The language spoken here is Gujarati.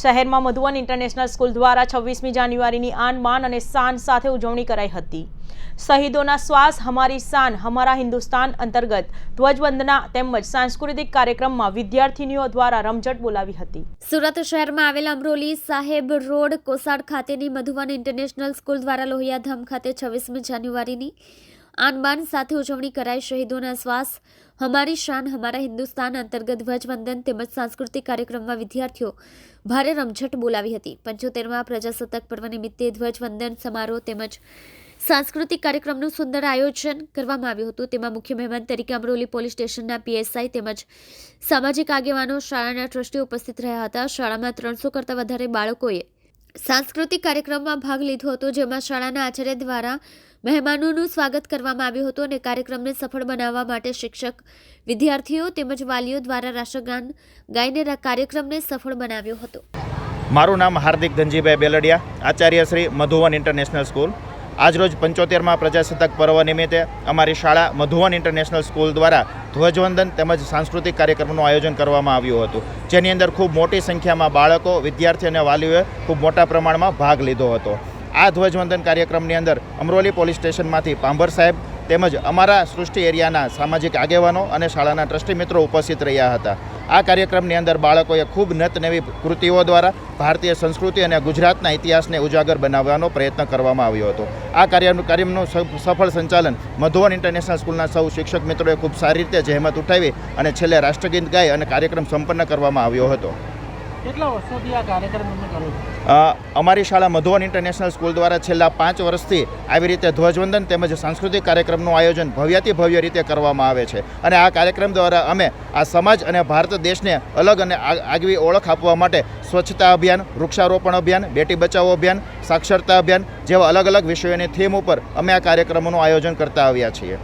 શહેરમાં મધુવન ઇન્ટરનેશનલ સ્કૂલ દ્વારા છવ્વીસમી જાન્યુઆરીની આન બાન અને શાન સાથે ઉજવણી કરાઈ હતી. શહીદોના શ્વાસ, હમારી શાન, હમારા હિન્દુસ્તાન અંતર્ગત ધ્વજવંદના તેમજ સાંસ્કૃતિક કાર્યક્રમમાં વિદ્યાર્થીનીઓ દ્વારા રમઝટ બોલાવી હતી. સુરત શહેરમાં આવેલ અમરોલી સાહેબ રોડ, કોસાડ ખાતેની મધુવન ઇન્ટરનેશનલ સ્કૂલ દ્વારા લોહિયાધામ ખાતે છવ્વીસમી જાન્યુઆરીની આનબાન સાથે ઉજવણી કરાઈ શહીદોના શ્વાસ. હમારી શાન, હમારા હિન્દુસ્તાન અંતર્ગત ધ્વજવંદન તેમજ સાંસ્કૃતિક કાર્યક્રમમાં વિદ્યાર્થીઓ ભારે રમઝટ બોલાવી હતી. પંચોતેરમાં પ્રજાસત્તાક પર્વ નિમિત્તે ધ્વજવંદન સમારોહ તેમજ સાંસ્કૃતિક કાર્યક્રમનું સુંદર આયોજન કરવામાં આવ્યું હતું. તેમાં મુખ્ય મહેમાન તરીકે અમરોલી પોલીસ સ્ટેશનના પીએસઆઈ તેમજ સામાજિક આગેવાનો શાળાના ટ્રસ્ટીઓ ઉપસ્થિત રહ્યા હતા. શાળામાં ત્રણસો કરતાં વધારે બાળકોએ સાંસ્કૃતિક કાર્યક્રમમાં ભાગ લીધો હતો, જેમાં શાળાના આચાર્ય દ્વારા મહેમાનોનું સ્વાગત કરવામાં આવ્યું હતું અને કાર્યક્રમને સફળ બનાવવા માટે શિક્ષક, વિદ્યાર્થીઓ તેમજ વાલીઓ દ્વારા રાષ્ટ્રગાન ગાઈને કાર્યક્રમને સફળ બનાવ્યો હતો. મારું નામ હાર્દિક ધનજીભાઈ બેલડિયા, આચાર્ય શ્રી મધુવન ઇન્ટરનેશનલ સ્કૂલ. આજરોજ પંચોતેરમાં પ્રજાસત્તાક પર્વ નિમિત્તે અમારી શાળા મધુવન ઇન્ટરનેશનલ સ્કૂલ દ્વારા ધ્વજવંદન તેમજ સાંસ્કૃતિક કાર્યક્રમનું આયોજન કરવામાં આવ્યું હતું. જેની અંદર ખૂબ મોટી સંખ્યામાં બાળકો વિદ્યાર્થી અને વાલીઓએ ખૂબ મોટા પ્રમાણમાં ભાગ લીધો હતો. આ ધ્વજવંદન કાર્યક્રમની અંદર અમરોલી પોલીસ સ્ટેશનમાંથી પાંભર સાહેબ તેમજ અમારા સૃષ્ટિ એરિયાના સામાજિક આગેવાનો અને શાળાના ટ્રસ્ટી મિત્રો ઉપસ્થિત રહ્યા હતા. આ કાર્યક્રમની અંદર બાળકોએ ખૂબ નતનવી કૃતિઓ દ્વારા ભારતીય સંસ્કૃતિ અને ગુજરાતના ઇતિહાસને ઉજાગર બનાવવાનો પ્રયત્ન કરવામાં આવ્યો હતો. આ કાર્યક્રમનું સફળ સંચાલન મધુવન ઇન્ટરનેશનલ સ્કૂલના સૌ શિક્ષક મિત્રોએ ખૂબ સારી રીતે જહેમત ઉઠાવી અને છેલ્લે રાષ્ટ્રગીત ગાય અને કાર્યક્રમ સંપન્ન કરવામાં આવ્યો હતો. કેટલા વર્ષોથી કાર્યક્રમ તમે અમારી શાળા મધુવન ઇન્ટરનેશનલ સ્કૂલ દ્વારા છેલ્લા પાંચ વર્ષથી આવી રીતે ધ્વજવંદન તેમજ સાંસ્કૃતિક કાર્યક્રમનું આયોજન ભવ્યાતિ ભવ્ય રીતે કરવામાં આવે છે. અને આ કાર્યક્રમ દ્વારા અમે આ સમાજ અને ભારત દેશને અલગ અને આગવી ઓળખ આપવા માટે સ્વચ્છતા અભિયાન, વૃક્ષારોપણ અભિયાન, બેટી બચાવો અભિયાન, સાક્ષરતા અભિયાન જેવા અલગ અલગ વિષયોની થીમ ઉપર અમે આ કાર્યક્રમોનું આયોજન કરતા આવ્યા છીએ.